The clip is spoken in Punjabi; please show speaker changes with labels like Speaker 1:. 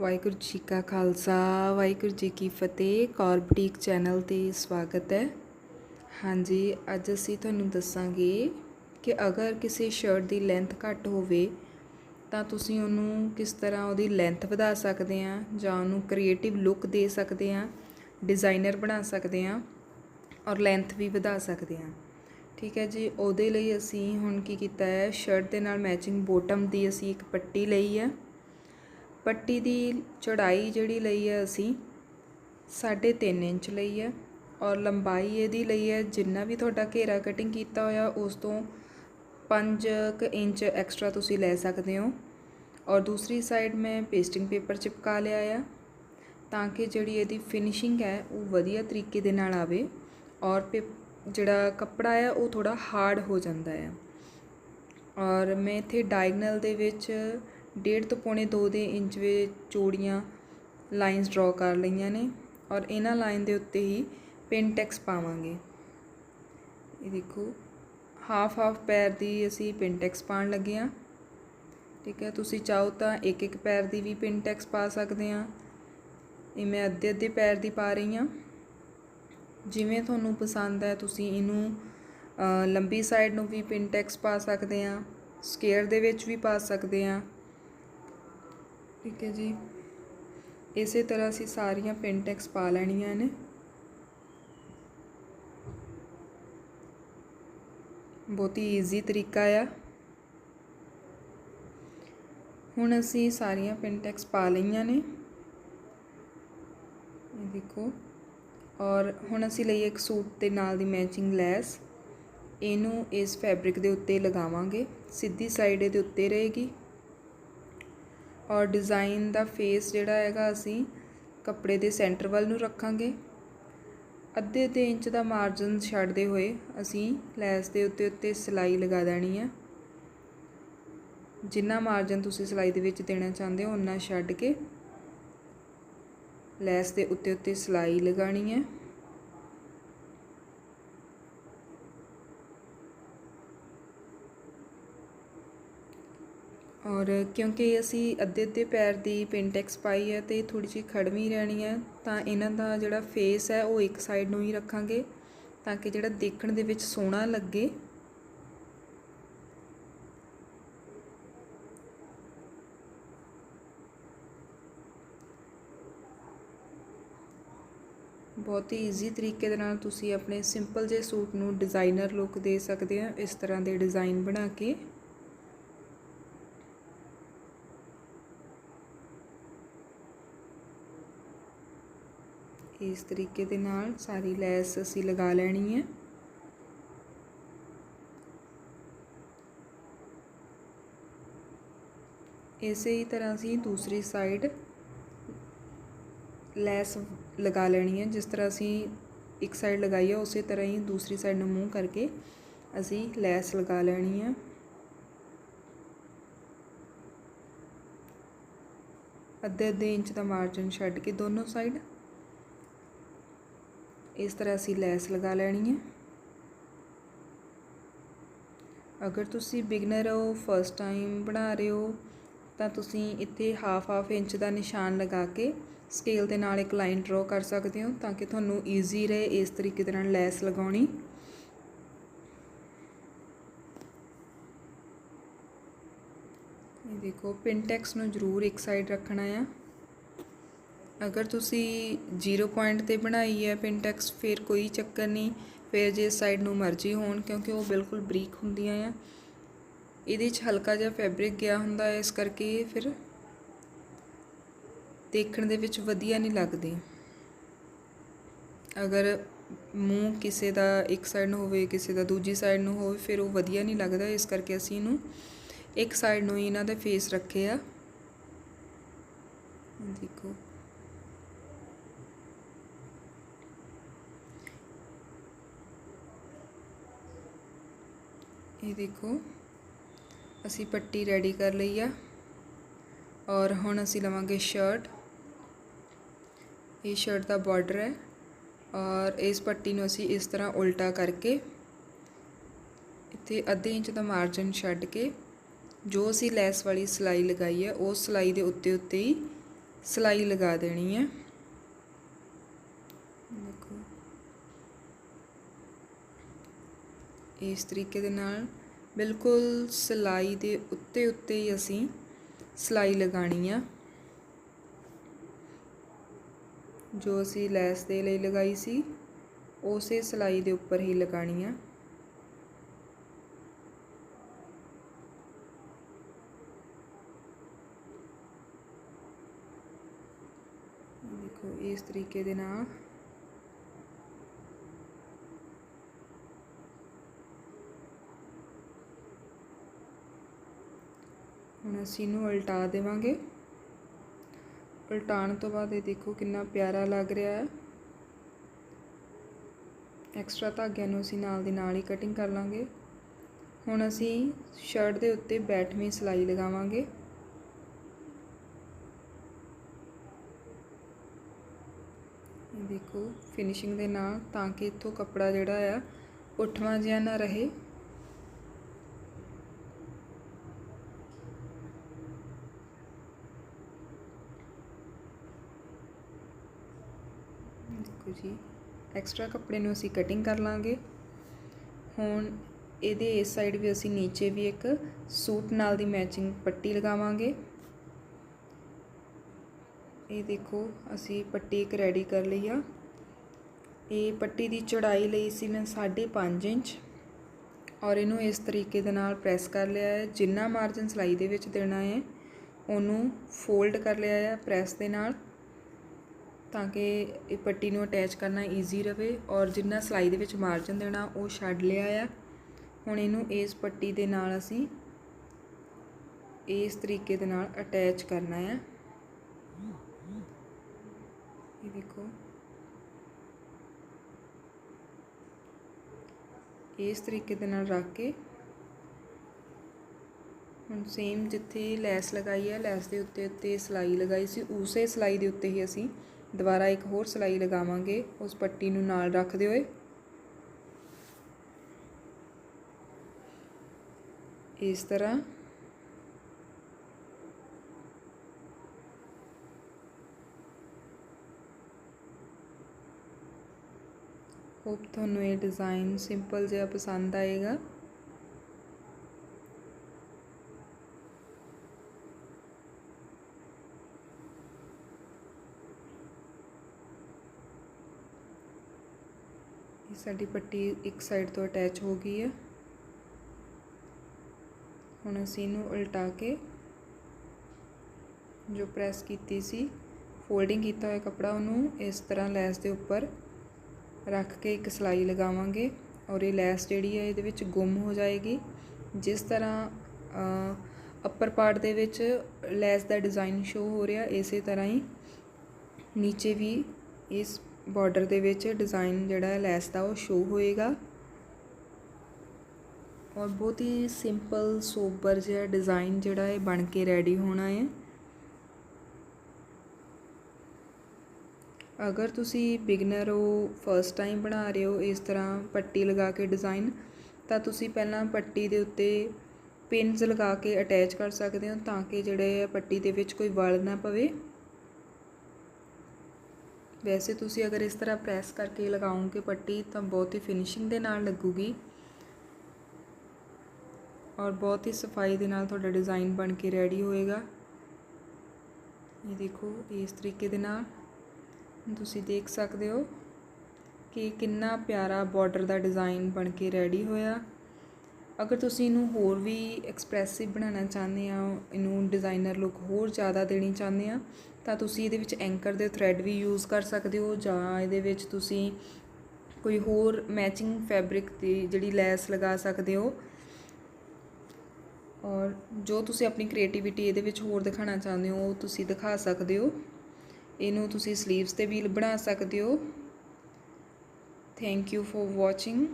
Speaker 1: ਵਾਹਿਗੁਰੂ ਜੀ ਕਾ ਖਾਲਸਾ, ਵਾਹਿਗੁਰੂ ਜੀ ਕੀ ਫਤਿਹ। ਕੌਰ ਬੁਟੀਕ ਚੈਨਲ ਤੇ ਸਵਾਗਤ ਹੈ। ਹਾਂਜੀ, ਅੱਜ ਅਸੀਂ ਤੁਹਾਨੂੰ ਦੱਸਾਂਗੇ ਕਿ ਅਗਰ ਕਿਸੇ ਸ਼ਰਟ ਦੀ ਲੈਂਥ ਘੱਟ ਹੋਵੇ, ਤਾਂ ਤੁਸੀਂ ਉਹਨੂੰ ਕਿਸ ਤਰ੍ਹਾਂ ਉਹਦੀ ਲੈਂਥ ਵਧਾ ਸਕਦੇ ਆ ਜਾਂ ਉਹਨੂੰ ਕ੍ਰੀਏਟਿਵ ਲੁੱਕ ਦੇ ਸਕਦੇ ਆ ਡਿਜ਼ਾਈਨਰ ਬਣਾ ਸਕਦੇ ਆ ਔਰ ਲੈਂਥ ਵੀ ਵਧਾ ਸਕਦੇ ਆ ਠੀਕ ਹੈ ਜੀ, ਉਹਦੇ ਲਈ ਅਸੀਂ ਹੁਣ ਕੀ ਕੀਤਾ ਹੈ ਸ਼ਰਟ ਦੇ ਨਾਲ ਮੈਚਿੰਗ ਬੋਟਮ ਦੀ ਅਸੀਂ ਇੱਕ ਪੱਟੀ ਲਈ ਹੈ। ਪੱਟੀ ਦੀ ਚੌੜਾਈ ਜਿਹੜੀ ਲਈ ਹੈ ਅਸੀਂ 3.5 ਇੰਚ ਲਈ ਹੈ ਔਰ ਲੰਬਾਈ ਇਹਦੀ ਲਈ ਹੈ ਜਿੰਨਾ ਵੀ ਤੁਹਾਡਾ ਘੇਰਾ ਕਟਿੰਗ ਕੀਤਾ ਹੋਇਆ ਉਸ ਤੋਂ 5 ਕੁ ਇੰਚ ਐਕਸਟਰਾ ਤੁਸੀਂ ਲੈ ਸਕਦੇ ਹੋ। ਔਰ ਦੂਸਰੀ ਸਾਈਡ ਮੈਂ ਪੇਸਟਿੰਗ ਪੇਪਰ ਚਿਪਕਾ ਲਿਆ ਆ ਤਾਂ ਕਿ ਜਿਹੜੀ ਇਹਦੀ ਫਿਨਿਸ਼ਿੰਗ ਹੈ ਉਹ ਵਧੀਆ ਤਰੀਕੇ ਦੇ ਨਾਲ ਆਵੇ ਔਰ ਪੇ ਜਿਹੜਾ ਕੱਪੜਾ ਹੈ ਉਹ ਥੋੜਾ ਹਾਰਡ ਹੋ ਜਾਂਦਾ ਹੈ ਔਰ ਮੈਂ ਇੱਥੇ ਡਾਇਗਨਲ ਦੇ ਵਿੱਚ ਡੇਢ ਤੋਂ ਪੌਣੇ 2 ਦੇ ਇੰਚ ਵਿੱਚ ਚੌੜੀਆਂ ਲਾਈਨਸ ਡਰਾ ਕਰ ਲਈਆਂ ਨੇ ਔਰ ਇਹਨਾਂ ਲਾਈਨ ਦੇ ਉੱਤੇ ਹੀ ਪਿਨ ਟੈਕਸ ਪਾਵਾਂਗੇ। ਇਹ ਦੇਖੋ ਹਾਫ ਹਾਫ ਪੈਰ ਦੀ ਅਸੀਂ ਪਿਨ ਟੈਕਸ ਪਾਉਣ ਲੱਗੇ ਆ ਠੀਕ ਹੈ, ਤੁਸੀਂ ਚਾਹੋ ਤਾਂ ਇੱਕ ਇੱਕ ਪੈਰ ਦੀ ਵੀ ਪਿਨ ਟੈਕਸ ਪਾ ਸਕਦੇ ਆ ਇਹ ਮੈਂ ਅੱਧੇ ਅੱਧੇ ਪੈਰ ਦੀ ਪਾ ਰਹੀ ਆ ਜਿਵੇਂ ਤੁਹਾਨੂੰ ਪਸੰਦ ਹੈ, ਤੁਸੀਂ ਇਹਨੂੰ ਲੰਬੀ ਸਾਈਡ ਨੂੰ ਵੀ ਪਿਨ ਟੈਕਸ ਪਾ ਸਕਦੇ ਆ ਸਕੇਅਰ ਦੇ ਵਿੱਚ ਵੀ ਪਾ ਸਕਦੇ ਆ ਠੀਕ ਹੈ ਜੀ। ਇਸੇ ਤਰ੍ਹਾਂ ਅਸੀਂ ਸਾਰੀਆਂ ਪਿਨ ਟੈਕਸ ਪਾ ਲੈਣੀਆਂ ਨੇ। ਬਹੁਤ ਹੀ ਈਜ਼ੀ ਤਰੀਕਾ ਆ। ਹੁਣ ਅਸੀਂ ਸਾਰੀਆਂ ਪਿੰਟੈਕਸ ਪਾ ਲਈਆਂ ਨੇ। ਇਹ ਦੇਖੋ। ਔਰ ਹੁਣ ਅਸੀਂ ਲਈ ਇੱਕ ਸੂਟ ਦੇ ਨਾਲ ਦੀ ਮੈਚਿੰਗ ਲੈਸ। ਇਹਨੂੰ ਇਸ ਫੈਬਰਿਕ ਦੇ ਉੱਤੇ ਲਗਾਵਾਂਗੇ। ਸਿੱਧੀ ਸਾਈਡ ਇਹਦੇ ਉੱਤੇ ਰਹੇਗੀ। ਔਰ ਡਿਜ਼ਾਈਨ ਦਾ ਫੇਸ ਜਿਹੜਾ ਹੈਗਾ ਅਸੀਂ ਕੱਪੜੇ ਦੇ ਸੈਂਟਰ ਵੱਲ ਨੂੰ ਰੱਖਾਂਗੇ। ਅੱਧੇ ਅੱਧੇ ਇੰਚ ਦਾ ਮਾਰਜਨ ਛੱਡਦੇ ਹੋਏ ਅਸੀਂ ਲੈਸ ਦੇ ਉੱਤੇ ਉੱਤੇ ਸਿਲਾਈ ਲਗਾ ਦੇਣੀ ਹੈ ਜਿੰਨਾ ਮਾਰਜਨ ਤੁਸੀਂ ਸਿਲਾਈ ਦੇ ਵਿੱਚ ਦੇਣਾ ਚਾਹੁੰਦੇ ਹੋ ਉਨਾ ਛੱਡ ਕੇ ਲੈਸ ਦੇ ਉੱਤੇ ਉੱਤੇ ਸਿਲਾਈ ਲਗਾਣੀ ਹੈ ਔਰ ਕਿਉਂਕਿ ਅਸੀਂ ਅੱਧੇ ਅੱਧੇ ਪੈਰ ਦੀ ਪਿੰਟੈਕਸ ਪਾਈ ਹੈ ਤੇ ਥੋੜੀ ਜਿਹੀ ਖੜਵੀਂ ਰਹਿਣੀ ਹੈ, ਤਾਂ ਇਹਨਾਂ ਦਾ ਜਿਹੜਾ ਫੇਸ ਹੈ ਉਹ ਇੱਕ ਸਾਈਡ ਨੂੰ ਹੀ ਰੱਖਾਂਗੇ ਤਾਂ ਕਿ ਜਿਹੜਾ ਦੇਖਣ ਦੇ ਵਿੱਚ ਸੋਹਣਾ ਲੱਗੇ। ਬਹੁਤ ਹੀ ਈਜ਼ੀ ਤਰੀਕੇ ਦੇ ਨਾਲ ਤੁਸੀਂ ਆਪਣੇ ਸਿੰਪਲ ਜਿਹੇ ਸੂਟ ਨੂੰ ਡਿਜ਼ਾਈਨਰ ਲੁੱਕ ਦੇ ਸਕਦੇ ਹੋ, ਇਸ ਤਰ੍ਹਾਂ ਦੇ ਡਿਜ਼ਾਈਨ ਬਣਾ ਕੇ। ਇਸ ਤਰੀਕੇ ਦੇ ਨਾਲ ਸਾਰੀ ਲੈਸ ਅਸੀਂ ਲਗਾ ਲੈਣੀ ਹੈ। ਇਸੇ ਹੀ ਤਰ੍ਹਾਂ ਅਸੀਂ ਦੂਸਰੀ ਸਾਈਡ ਲੈਸ ਲਗਾ ਲੈਣੀ ਹੈ। ਜਿਸ ਤਰ੍ਹਾਂ ਅਸੀਂ ਇੱਕ ਸਾਈਡ ਲਗਾਈ ਹੈ, ਉਸੇ ਤਰ੍ਹਾਂ ਹੀ ਦੂਸਰੀ ਸਾਈਡ ਨੂੰ ਮੂੰਹ ਕਰਕੇ ਅਸੀਂ ਲੈਸ ਲਗਾ ਲੈਣੀ ਹੈ। ਅੱਧੇ ਅੱਧੇ ਇੰਚ ਦਾ ਮਾਰਜਨ ਛੱਡ ਕੇ ਦੋਨੋਂ ਸਾਈਡ ਇਸ ਤਰ੍ਹਾਂ ਅਸੀਂ ਲੈਸ ਲਗਾ ਲੈਣੀ ਹੈ। ਅਗਰ ਤੁਸੀਂ ਬਿਗਨਰ ਹੋ ਫਸਟ ਟਾਈਮ ਬਣਾ ਰਹੇ ਹੋ, ਤਾਂ ਤੁਸੀਂ ਇੱਥੇ ਹਾਫ ਹਾਫ ਇੰਚ ਦਾ ਨਿਸ਼ਾਨ ਲਗਾ ਕੇ ਸਕੇਲ ਦੇ ਨਾਲ ਇੱਕ ਲਾਈਨ ਡਰਾ ਕਰ ਸਕਦੇ ਹੋ ਤਾਂ ਕਿ ਤੁਹਾਨੂੰ ਈਜ਼ੀ ਰਹੇ ਇਸ ਤਰੀਕੇ ਦੇ ਨਾਲ ਲੈਸ ਲਗਾਉਣੀ। ਇਹ ਦੇਖੋ ਪਿੰਟੈਕਸ ਨੂੰ ਜ਼ਰੂਰ ਇੱਕ ਸਾਈਡ ਰੱਖਣਾ ਆ। ਅਗਰ ਤੁਸੀਂ 0 ਪੁਆਇੰਟ ਤੇ ਬਣਾਈ ਹੈ ਪਿੰਟੈਕਸ ਫਿਰ ਕੋਈ ਚੱਕਰ ਨਹੀਂ। ਫਿਰ ਜੇ ਸਾਈਡ ਨੂੰ ਮਰਜ਼ੀ ਹੋਣ, ਕਿਉਂਕਿ ਉਹ ਬਿਲਕੁਲ ਬਰੀਕ ਹੁੰਦੀਆਂ ਆ। ਇਹਦੇ 'ਚ ਹਲਕਾ ਜਿਹਾ ਫੈਬਰਿਕ ਗਿਆ ਹੁੰਦਾ ਹੈ ਇਸ ਕਰਕੇ ਫਿਰ ਦੇਖਣ ਦੇ ਵਿੱਚ ਵਧੀਆ ਨਹੀਂ ਲੱਗਦੀ। ਅਗਰ ਮੂੰਹ ਕਿਸੇ ਦਾ ਇੱਕ ਸਾਈਡ ਨੂੰ ਹੋਵੇ, ਕਿਸੇ ਦਾ ਦੂਜੀ ਸਾਈਡ ਨੂੰ ਹੋਵੇ, ਫਿਰ ਉਹ ਵਧੀਆ ਨਹੀਂ ਲੱਗਦਾ। ਇਸ ਕਰਕੇ ਅਸੀਂ ਇਹਨੂੰ ਇੱਕ ਸਾਈਡ ਨੂੰ ਹੀ ਇਹਨਾਂ ਦੇ ਫੇਸ ਰੱਖੇ ਆ। ਦੇਖੋ। ਇਹ ਦੇਖੋ, ਅਸੀਂ ਪੱਟੀ ਰੈਡੀ ਕਰ ਲਈ ਆ ਔਰ ਹੁਣ ਅਸੀਂ ਲਵਾਂਗੇ ਸ਼ਰਟ ਇਹ ਸ਼ਰਟ ਦਾ ਬਾਰਡਰ ਹੈ ਔਰ ਇਸ ਪੱਟੀ ਨੂੰ ਅਸੀਂ ਇਸ ਤਰ੍ਹਾਂ ਉਲਟਾ ਕਰਕੇ ਇੱਥੇ ਅੱਧੇ ਇੰਚ ਦਾ ਮਾਰਜਨ ਛੱਡ ਕੇ ਜੋ ਅਸੀਂ ਲੈਸ ਵਾਲੀ ਸਿਲਾਈ ਲਗਾਈ ਹੈ ਉਸ ਸਿਲਾਈ ਦੇ ਉੱਤੇ ਉੱਤੇ ਹੀ ਸਿਲਾਈ ਲਗਾ ਦੇਣੀ ਹੈ ਦੇਖੋ ਇਸ ਤਰੀਕੇ ਦੇ ਨਾਲ ਬਿਲਕੁਲ ਸਿਲਾਈ ਦੇ ਉੱਤੇ ਉੱਤੇ ਹੀ ਅਸੀਂ ਸਿਲਾਈ ਲਗਾਣੀ ਆ। ਜੋ ਅਸੀਂ ਲੈਸ ਦੇ ਲਈ ਲਗਾਈ ਸੀ, ਉਸੇ ਸਿਲਾਈ ਦੇ ਉੱਪਰ ਹੀ ਲਗਾਣੀ ਆ। ਦੇਖੋ, ਇਸ ਤਰੀਕੇ ਦੇ ਨਾਲ ਹੁਣ ਅਸੀਂ ਇਹਨੂੰ ਉਲਟਾ ਦੇਵਾਂਗੇ। ਉਲਟਾਉਣ ਤੋਂ ਬਾਅਦ ਇਹ ਦੇਖੋ ਕਿੰਨਾ ਪਿਆਰਾ ਲੱਗ ਰਿਹਾ ਹੈ। ਐਕਸਟਰਾ ਧਾਗਿਆਂ ਨੂੰ ਅਸੀਂ ਨਾਲ ਦੀ ਨਾਲ ਹੀ ਕਟਿੰਗ ਕਰ ਲਾਂਗੇ। ਹੁਣ ਅਸੀਂ ਸ਼ਰਟ ਦੇ ਉੱਤੇ ਬੈਠਵੀਂ ਸਿਲਾਈ ਲਗਾਵਾਂਗੇ। ਦੇਖੋ ਫਿਨਿਸ਼ਿੰਗ ਦੇ ਨਾਲ ਤਾਂ ਕਿ ਇੱਥੋਂ ਕੱਪੜਾ ਜਿਹੜਾ ਆ, ਉੱਠਵਾਂ ਜਿਹਾ ਨਾ ਰਹੇ ਦੇਖੋ ਜੀ ਐਕਸਟਰਾ ਕੱਪੜੇ ਨੂੰ ਅਸੀਂ ਕਟਿੰਗ ਕਰ ਲਾਂਗੇ। ਹੁਣ ਇਹਦੇ ਇਸ ਸਾਈਡ ਵੀ ਅਸੀਂ ਨੀਚੇ ਵੀ ਇੱਕ ਸੂਟ ਨਾਲ ਦੀ ਮੈਚਿੰਗ ਪੱਟੀ ਲਗਾਵਾਂਗੇ। ਇਹ ਦੇਖੋ, ਅਸੀਂ ਪੱਟੀ ਇੱਕ ਰੈਡੀ ਕਰ ਲਈ ਆ। ਇਹ ਪੱਟੀ ਦੀ ਚੌੜਾਈ ਲਈ ਸੀ ਮੈਂ 5.5 ਇੰਚ ਔਰ ਇਹਨੂੰ ਇਸ ਤਰੀਕੇ ਦੇ ਨਾਲ ਪ੍ਰੈਸ ਕਰ ਲਿਆ ਹੈ। ਜਿੰਨਾ ਮਾਰਜਨ ਸਲਾਈ ਦੇ ਵਿੱਚ ਦੇਣਾ ਹੈ, ਉਹਨੂੰ ਫੋਲਡ ਕਰ ਲਿਆ ਹੈ ਪ੍ਰੈਸ ਦੇ ਨਾਲ। ਤਾਂ ਕਿ ਇਹ ਪੱਟੀ ਨੂੰ ਅਟੈਚ ਕਰਨਾ ਈਜ਼ੀ ਰਵੇ ਔਰ ਜਿੰਨਾ ਸਲਾਈ ਦੇ ਵਿੱਚ ਮਾਰਜਨ ਦੇਣਾ ਉਹ ਛੱਡ ਲਿਆ ਆ। ਹੁਣ ਇਹਨੂੰ ਇਸ ਪੱਟੀ ਦੇ ਨਾਲ ਅਸੀਂ ਇਸ ਤਰੀਕੇ ਦੇ ਨਾਲ ਅਟੈਚ ਕਰਨਾ ਆ। ਇਹ ਦੇਖੋ। ਇਸ ਤਰੀਕੇ ਦੇ ਨਾਲ ਰੱਖ ਕੇ ਹੁਣ ਸੇਮ ਜਿੱਥੇ ਲੈਸ ਲਗਾਈ ਹੈ ਲੈਸ ਦੇ ਉੱਤੇ ਉੱਤੇ ਸਿਲਾਈ ਲਗਾਈ ਸੀ, ਉਸੇ ਸਿਲਾਈ ਦੇ ਉੱਤੇ ਹੀ ਅਸੀਂ ਦੁਬਾਰਾ ਇੱਕ ਹੋਰ ਸਿਲਾਈ ਲਗਾਵਾਂਗੇ, ਉਸ ਪੱਟੀ ਨੂੰ ਨਾਲ ਰੱਖਦੇ ਹੋਏ ਇਸ ਤਰ੍ਹਾਂ। ਹੋਪ ਤੁਹਾਨੂੰ ਇਹ ਡਿਜ਼ਾਈਨ ਸਿੰਪਲ ਜਿਹਾ ਪਸੰਦ ਆਏਗਾ। ਇਹ ਸਾਡੀ ਪੱਟੀ ਇੱਕ ਸਾਈਡ ਤੋਂ ਅਟੈਚ ਹੋ ਗਈ ਹੈ। ਹੁਣ ਅਸੀਂ ਇਹਨੂੰ ਉਲਟਾ ਕੇ ਜੋ ਪ੍ਰੈਸ ਕੀਤੀ ਸੀ ਫੋਲਡਿੰਗ ਕੀਤਾ ਹੋਇਆ ਕਪੜਾ, ਉਹਨੂੰ ਇਸ ਤਰ੍ਹਾਂ ਲੈਸ ਦੇ ਉੱਪਰ ਰੱਖ ਕੇ ਇੱਕ ਸਲਾਈ ਲਗਾਵਾਂਗੇ ਔਰ ਇਹ ਲੈਸ ਜਿਹੜੀ ਹੈ ਇਹਦੇ ਵਿੱਚ ਗੁੰਮ ਹੋ ਜਾਏਗੀ। ਜਿਸ ਤਰ੍ਹਾਂ ਅੱਪਰ ਪਾਰਟ ਦੇ ਵਿੱਚ ਲੈਸ ਦਾ ਡਿਜ਼ਾਈਨ ਸ਼ੋ ਹੋ ਰਿਹਾ, ਇਸੇ ਤਰ੍ਹਾਂ ਹੀ ਨੀਚੇ ਵੀ ਇਸ ਬਾਰਡਰ ਦੇ ਵਿੱਚ ਡਿਜ਼ਾਈਨ ਜਿਹੜਾ ਲੈਸ ਦਾ ਉਹ ਸ਼ੋ ਹੋਏਗਾ। ਔਰ ਬਹੁਤ ਹੀ ਸਿੰਪਲ ਸੋਬਰ ਜਿਹਾ ਡਿਜ਼ਾਈਨ ਜਿਹੜਾ ਹੈ ਬਣ ਕੇ ਰੈਡੀ ਹੋਣਾ ਹੈ। ਅਗਰ ਤੁਸੀਂ ਬਿਗਨਰ ਹੋ ਫਰਸਟ ਟਾਈਮ ਬਣਾ ਰਹੇ ਹੋ ਇਸ ਤਰ੍ਹਾਂ ਪੱਟੀ ਲਗਾ ਕੇ ਡਿਜ਼ਾਈਨ ਤਾਂ ਤੁਸੀਂ ਪਹਿਲਾਂ ਪੱਟੀ ਦੇ ਉੱਤੇ ਪਿੰਸ ਲਗਾ ਕੇ ਅਟੈਚ ਕਰ ਸਕਦੇ ਹੋ ਤਾਂ ਕਿ ਜਿਹੜੇ ਪੱਟੀ ਦੇ ਵਿੱਚ ਕੋਈ ਵਲ ਨਾ ਪਵੇ। ਵੈਸੇ ਤੁਸੀਂ ਅਗਰ ਇਸ ਤਰ੍ਹਾਂ ਪ੍ਰੈਸ ਕਰਕੇ ਲਗਾਓਗੇ ਪੱਟੀ, ਤਾਂ ਬਹੁਤ ਹੀ ਫਿਨਿਸ਼ਿੰਗ ਦੇ ਨਾਲ ਲੱਗੂਗੀ। ਔਰ ਬਹੁਤ ਹੀ ਸਫ਼ਾਈ ਦੇ ਨਾਲ ਤੁਹਾਡਾ ਡਿਜ਼ਾਈਨ ਬਣ ਕੇ ਰੈਡੀ ਹੋਏਗਾ। ਇਹ ਦੇਖੋ, ਇਸ ਤਰੀਕੇ ਦੇ ਨਾਲ। ਤੁਸੀਂ ਦੇਖ ਸਕਦੇ ਹੋ ਕਿ ਕਿੰਨਾ ਪਿਆਰਾ ਬਾਰਡਰ ਦਾ ਡਿਜ਼ਾਈਨ ਬਣ ਕੇ ਰੈਡੀ ਹੋਇਆ। ਅਗਰ ਤੁਸੀਂ ਇਹਨੂੰ ਹੋਰ ਵੀ ਐਕਸਪ੍ਰੈਸਿਵ ਬਣਾਉਣਾ ਚਾਹੁੰਦੇ ਆ ਇਹਨੂੰ ਡਿਜ਼ਾਈਨਰ ਲੁੱਕ ਹੋਰ ਜ਼ਿਆਦਾ ਦੇਣੀ ਚਾਹੁੰਦੇ ਆ ਤਾਂ ਤੁਸੀਂ ਇਹਦੇ ਵਿੱਚ ਐਂਕਰ ਦੇ ਥ੍ਰੈਡ ਵੀ ਯੂਜ਼ ਕਰ ਸਕਦੇ ਹੋ ਜਾਂ ਇਹਦੇ ਵਿੱਚ ਤੁਸੀਂ ਕੋਈ ਹੋਰ ਮੈਚਿੰਗ ਫੈਬਰਿਕ ਦੀ ਜਿਹੜੀ ਲੈਸ ਲਗਾ ਸਕਦੇ ਹੋ। ਔਰ ਜੋ ਤੁਸੀਂ ਆਪਣੀ ਕ੍ਰੀਏਟੀਵਿਟੀ ਇਹਦੇ ਵਿੱਚ ਹੋਰ ਦਿਖਾਉਣਾ ਚਾਹੁੰਦੇ ਹੋ, ਉਹ ਤੁਸੀਂ ਦਿਖਾ ਸਕਦੇ ਹੋ। ਇਹਨੂੰ ਤੁਸੀਂ ਸਲੀਵਸ ਤੇ ਵੀ ਬਣਾ ਸਕਦੇ ਹੋ। Thank you for watching